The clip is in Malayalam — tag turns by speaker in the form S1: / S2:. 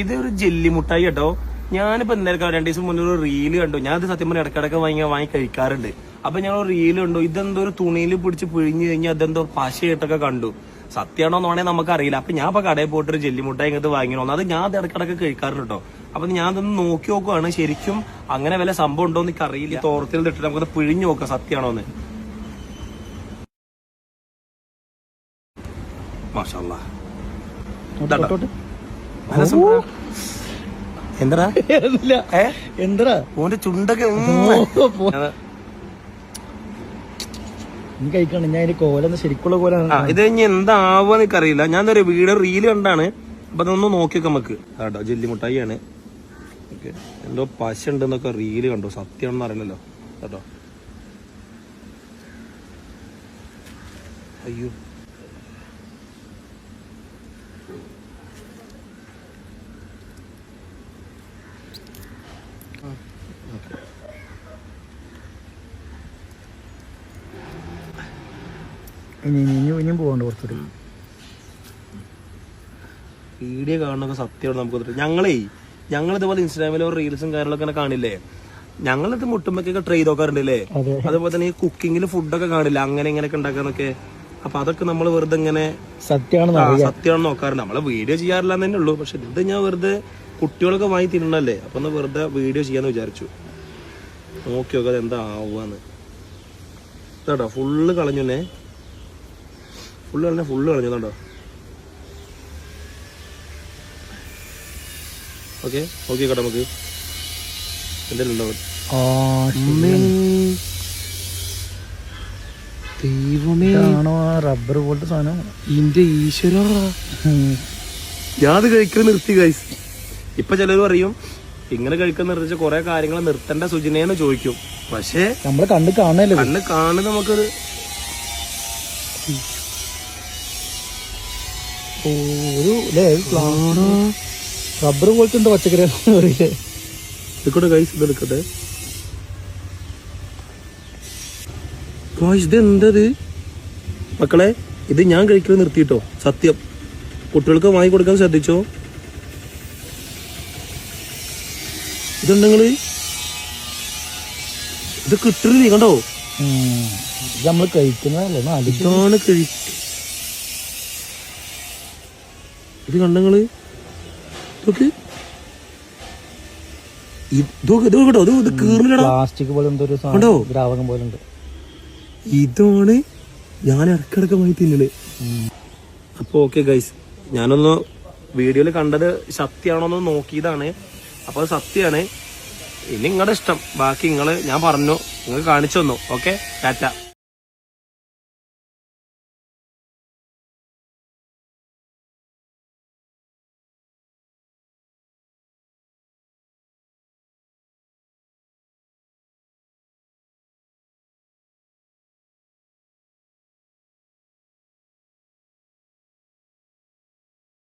S1: ഇതൊരു ജെല്ലി മുട്ടായി കേട്ടോ. ഞാനിപ്പോ എന്തായിരിക്കും രണ്ടു ദിവസം മുന്നേ ഒരു റീൽ കണ്ടു. ഞാൻ അത് സത്യം പറഞ്ഞ ഇടക്കിടക്ക് വാങ്ങി വാങ്ങി കഴിക്കാറുണ്ട്. അപ്പൊ ഞങ്ങൾ റീൽ കണ്ടു. ഇതെന്തോ ഒരു തുണിയിൽ പിടിച്ച് പിഴിഞ്ഞു കഴിഞ്ഞാൽ അതെന്തോ പശയിട്ടൊക്കെ കണ്ടു. സത്യമാണോ എന്നാണേ നമുക്ക് അറിയില്ല അപ്പൊ ഞാൻ ഇപ്പൊ കടയിൽ പോയിട്ട് ഒരു ജെല്ലി മുട്ടായി ഇങ്ങനത്തെ വാങ്ങിനോ അത് ഞാൻ അത് ഇടക്കിടക്ക് കഴിക്കാറുണ്ട് കേട്ടോ. അപ്പൊ ഞാൻ അതൊന്ന് നോക്കി നോക്കുവാണ് ശരിക്കും അങ്ങനെ വല്ല സംഭവം ഉണ്ടോ എന്ന് അറിയില്ല. തോർത്തിൽ ഇട്ടിട്ട് നമുക്കത് പിഴിഞ്ഞു നോക്കാം സത്യമാണോ എന്ന്. മാഷാ
S2: എന്തടാ?
S1: ഓന്റെ ചുണ്ടൊക്കെ
S2: കഴിക്കണം. ഞാൻ കോലെന്ന് ശരിക്കുള്ള കോല
S1: ആ ഇത് കഴിഞ്ഞ് എന്താവുക എനിക്കറിയില്ല. ഞാൻ ഒരു വീഡിയോ റീൽ കണ്ടാണ്. അപ്പൊ അതൊന്ന് നോക്കി നമുക്ക്. കേട്ടോ ജെല്ലി മുട്ടായിയാണ് എന്തോ പശ ഉണ്ടെന്നൊക്കെ റീൽ കണ്ടോ. സത്യമാണെന്ന് അറിയില്ലല്ലോ. കേട്ടോ. അയ്യോ.
S2: ഇനി ഇനി ഇനി ഇനിയും പോകണ്ട കുറച്ചുകൂടി
S1: വീഡിയോ കാണുന്നൊക്കെ സത്യമാണ് നമുക്ക്. ഞങ്ങളേ ഞങ്ങൾ ഇതുപോലെ ഇൻസ്റ്റാഗ്രാമിലോ റീൽസും കാര്യങ്ങളൊക്കെ കാണില്ലേ? ഞങ്ങളിത് മുട്ടുമ്പൊക്കെ ട്രൈ നോക്കാറുണ്ടല്ലേ
S2: അതെ.
S1: അതുപോലെ തന്നെ ഈ കുക്കിങ്ങിൽ ഫുഡൊക്കെ കാണില്ല? അങ്ങനെ ഇങ്ങനെയൊക്കെ ഉണ്ടാക്കാന്നൊക്കെ അപ്പൊ അതൊക്കെ നമ്മൾ വെറുതെ ഇങ്ങനെ
S2: സത്യമാണ്
S1: സത്യമാണെന്ന് നോക്കാറുണ്ട്. നമ്മളെ വീഡിയോ ചെയ്യാറില്ല തന്നെ ഉള്ളൂ. പക്ഷെ ഇത് ഞാൻ വെറുതെ കുട്ടികളൊക്കെ വാങ്ങി തിന്നണല്ലേ? അപ്പൊ ഒന്ന് വെറുതെ വീഡിയോ ചെയ്യാന്ന് വിചാരിച്ചു. നോക്കി നോക്കാം എന്താ ആവുകന്ന് കേട്ടോ ഫുള്ള് കളഞ്ഞുന്നെ. ഫുള്ള് കളഞ്ഞ ഫുള്ള് കളഞ്ഞതുണ്ടോ ഓക്കെ ഓക്കെ കേട്ടോ നമുക്ക്. എന്തെങ്കിലും ഉണ്ടാവും
S2: ആ ശരി.
S1: ദൈവമേ.
S2: ഇതാണോ ആ റബ്ബർ പോലത്തെ സാധനം?
S1: ഇന്റെ ഈശ്വര.
S2: ഉം.
S1: ഞാൻ അത് കഴിക്കുന്നത് നിർത്തി ഗൈസ് ഇപ്പൊ ചിലർ പറയും ഇങ്ങനെ കഴിക്കാൻ നിർത്തിച്ച കുറെ കാര്യങ്ങൾ നിർത്തേണ്ട സുജിനേന്ന് ചോദിക്കും. പക്ഷേ
S2: നമ്മൾ കണ്ട് കാണല്ലേ കണ്ട്
S1: കണ്ണ് കാണുന്ന നമുക്കൊരു
S2: ഓ, ഒരു അല്ലേ റബ്ബർ പോലത്തെ ഉണ്ട് പച്ചക്കറി
S1: ഗൈസ് ഇത് എന്തത് മക്കളെ ഇത് ഞാൻ കഴിക്കുന്നത് നിർത്തിയിട്ടോ സത്യം. കുട്ടികൾക്ക് വാങ്ങി കൊടുക്കാൻ ശ്രദ്ധിച്ചോ? ഇതുണ്ടെങ്കിൽ ഇത് കിട്ടരുത് കണ്ടോ?
S2: നമ്മൾ കഴിക്കുന്നതല്ലേ
S1: ഇതാണ് കഴി ഇത് ഇതൊക്കെ? കീറിലടാ.
S2: പ്ലാസ്റ്റിക് പോലെ എന്തോ ഒരു
S1: കണ്ടോ?
S2: സാധനം ദ്രാവകം പോലെ ഉണ്ട്.
S1: ഇതാണ് ഞാൻ ഇടക്കിടക്ക് വാങ്ങി തിന്നൽ അപ്പൊ ഓക്കെ ഗൈസ് ഞാനൊന്ന് വീഡിയോയിൽ കണ്ടത് സത്യമാണോന്ന് നോക്കിയതാണ്. അപ്പൊ അത് സത്യമാണ്. ഇനി നിങ്ങളുടെ ഇഷ്ടം. ബാക്കി നിങ്ങൾ ഞാൻ പറഞ്ഞു നിങ്ങൾ കാണിച്ചു തന്നു. ഓക്കെ ടാറ്റ